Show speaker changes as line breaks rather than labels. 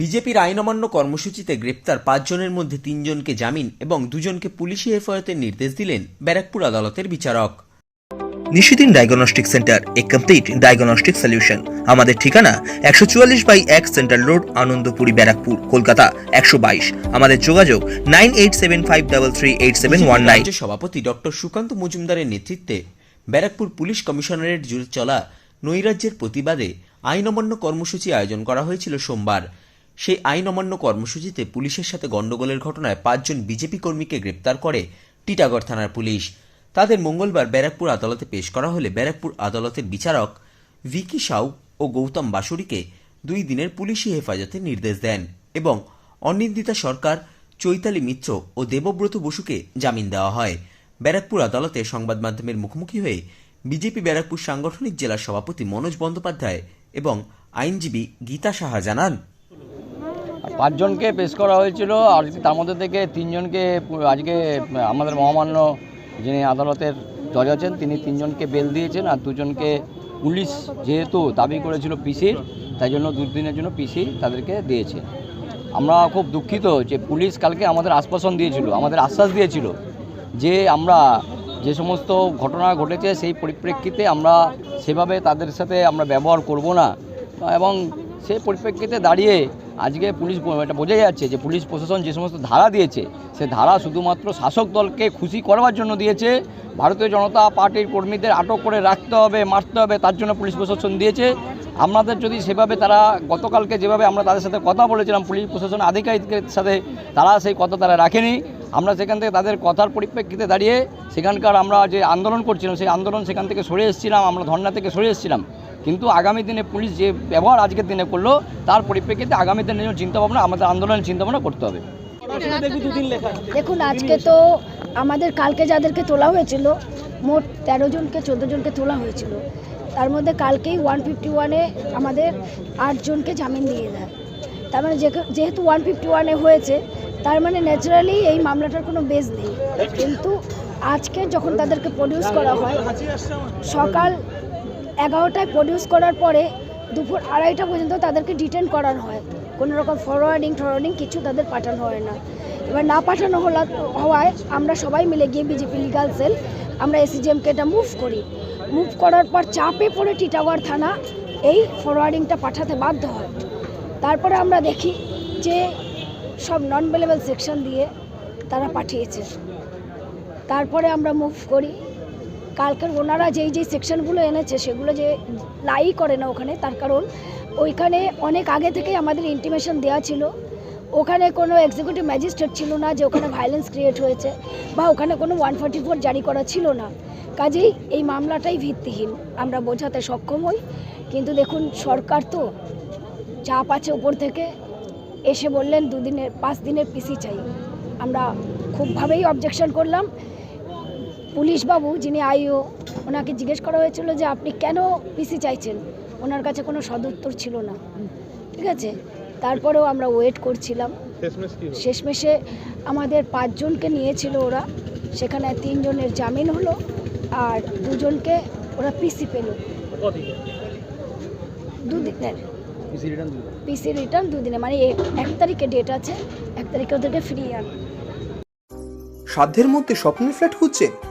বিজেপির আইন অমান্য কর্মসূচিতে গ্রেপ্তার পাঁচজনের মধ্যে তিনজনকে জামিন এবং দুজনকে পুলিশি হেফাজতের নির্দেশ দিলেন ব্যারাকপুর আদালতের বিচারক।
Nishidin diagnostic centre a complete diagnostic solution. আমাদের ঠিকানা একশো চুয়াল্লিশ বাই এক সেন্ট্রাল রোড আনন্দপুরি ব্যারাকপুর কলকাতা একশো বাইশ। আমাদের যোগাযোগ nine eight seven five double three eight seven one nine.
সভাপতি ডক্টর সুকান্ত মজুমদারের নেতৃত্বে ব্যারাকপুর পুলিশ কমিশনারেট জুড়ে চলা নৈরাজ্যের প্রতিবাদে আইন অমান্য কর্মসূচি আয়োজন করা হয়েছিল সোমবার। সেই আইন অমান্য কর্মসূচিতে পুলিশের সাথে গন্ডগোলের ঘটনায় পাঁচজন বিজেপি কর্মীকে গ্রেপ্তার করে টিটাগড় থানার পুলিশ। তাদের মঙ্গলবার ব্যারাকপুর আদালতে পেশ করা হলে ব্যারাকপুর আদালতের বিচারক ভিকি সাউ ও গৌতম বাসুরিকে দুই দিনের পুলিশি হেফাজতে নির্দেশ দেন এবং অনিন্দিতা সরকার, চৈতালি মিত্র ও দেবব্রত বসুকে জামিন দেওয়া হয়। ব্যারাকপুর আদালতে সংবাদ মাধ্যমের মুখোমুখি হয়ে বিজেপি ব্যারাকপুর সাংগঠনিক জেলার সভাপতি মনোজ বন্দ্যোপাধ্যায় এবং আইনজীবী গীতা সাহা জানান।
পাঁচজনকে পেশ করা হয়েছিল, আর তার মধ্যে থেকে তিনজনকে, আজকে আমাদের মহামান্য যিনি আদালতের জজ আছেন, তিনি তিনজনকে বেল দিয়েছেন, আর দুজনকে পুলিশ যেহেতু দাবি করেছিল পিসির তাই জন্য দুদিনের জন্য পিসি তাদেরকে দিয়েছে। আমরা খুব দুঃখিত যে পুলিশ কালকে আমাদের আশ্বাসন দিয়েছিল, আমাদের আশ্বাস দিয়েছিল যে আমরা যে সমস্ত ঘটনা ঘটেছে সেই পরিপ্রেক্ষিতে আমরা সেভাবে তাদের সাথে আমরা ব্যবহার করব না, এবং সেই পরিপ্রেক্ষিতে দাঁড়িয়ে আজকে পুলিশ এটা বোঝা যাচ্ছে যে পুলিশ প্রশাসন যে সমস্ত ধারা দিয়েছে, সে ধারা শুধুমাত্র শাসক দলকে খুশি করবার জন্য দিয়েছে। ভারতীয় জনতা পার্টির কর্মীদের আটক করে রাখতে হবে, মারতে হবে, তার জন্য পুলিশ প্রশাসন দিয়েছে। আমাদের যদি সেভাবে তারা গতকালকে যেভাবে আমরা তাদের সাথে কথা বলেছিলাম, পুলিশ প্রশাসন আধিকারিকের সাথে তারা সেই কথা তারা রাখেনি। আমরা সেখান থেকে তাদের কথার পরিপ্রেক্ষিতে দাঁড়িয়ে সেখানকার আমরা যে আন্দোলন করছিলাম, সেই আন্দোলন সেখান থেকে সরে এসেছিলাম, আমরা ধর্না থেকে সরে এসেছিলাম। কিন্তু আগামী দিনে পুলিশ যে ব্যবহার আজকের দিনে করল, তার পরিপ্রেক্ষিতে আগামী দিনের জন্য চিন্তাভাবনা, আমাদের আন্দোলনের চিন্তাভাবনা করতে হবে।
দেখুন, আজকে তো আমাদের, কালকে যাদেরকে তোলা হয়েছিল, মোট তেরো জনকে, চোদ্দ জনকে তোলা হয়েছিল। তার মধ্যে কালকেই ওয়ান ফিফটি ওয়ানে আমাদের আটজনকে জামিন দিয়ে দেয়। তার মানে যেহেতু ওয়ান ফিফটি ওয়ানে হয়েছে, তার মানে ন্যাচারালি এই মামলাটার কোনো বেস নেই। কিন্তু আজকে যখন তাদেরকে প্রডিউস করা হয়, সকাল এগারোটায় প্রডিউস করার পরে দুপুর আড়াইটা পর্যন্ত তাদেরকে ডিটেন করানো হয়। কোনো রকম ফরওয়ার্ডিং টরওয়ার্ডিং কিছু তাদের পাঠানো হয় না। এবার না পাঠানো হলা হওয়ায় আমরা সবাই মিলে গিয়ে বিজেপি লিগাল সেল আমরা এসিজিএমকে এটা মুভ করি। মুভ করার পর চাপে পড়ে টিটাগড় থানা এই ফরওয়ার্ডিংটা পাঠাতে বাধ্য হয়। তারপরে আমরা দেখি যে সব নন বেলেবল সেকশন দিয়ে তারা পাঠিয়েছে। তারপরে আমরা মুভ করি। কালকের ওনারা যেই যেই সেকশনগুলো এনেছে সেগুলো যে লাই করে না ওখানে, তার কারণ ওইখানে অনেক আগে থেকেই আমাদের ইন্টিমেশন দেওয়া ছিল। ওখানে কোনো এক্সিকিউটিভ ম্যাজিস্ট্রেট ছিল না যে ওখানে ভায়োলেন্স ক্রিয়েট হয়েছে বা ওখানে কোনো ওয়ান ফোর্টি ফোর জারি করা ছিল না। কাজেই এই মামলাটাই ভিত্তিহীন, আমরা বোঝাতে সক্ষম হই। কিন্তু দেখুন, সরকার তো চাপ আছে উপর থেকে। এসে বললেন, দুদিনের, পাঁচ দিনের পিসি চাই। আমরা খুবভাবেই অবজেকশন করলাম। পুলিশ বাবু যিনি আইও ওনাকে জিজ্ঞেস করা হয়েছিল যে আপনি কেন পিসি চাইছেন? ওনার কাছে কোনো সদুত্তর ছিল না। ঠিক আছে? তারপরেও আমরা ওয়েট করছিলাম। শেষমেশে আমাদের পাঁচজনকে নিয়েছিল ওরা। সেখানে তিনজনের জামিন হলো আর দুজনকে ওরা পিসি পেল। দুদিনের পিসি রিটার্ন দুদিনে। মানে এ- এক তারিখে ডেট আছে এক তারিখে ওদেরকে ফিরিয়ে আন।
সাধ্যের মধ্যে স্বপ্নের ফ্ল্যাট খুঁজছেন?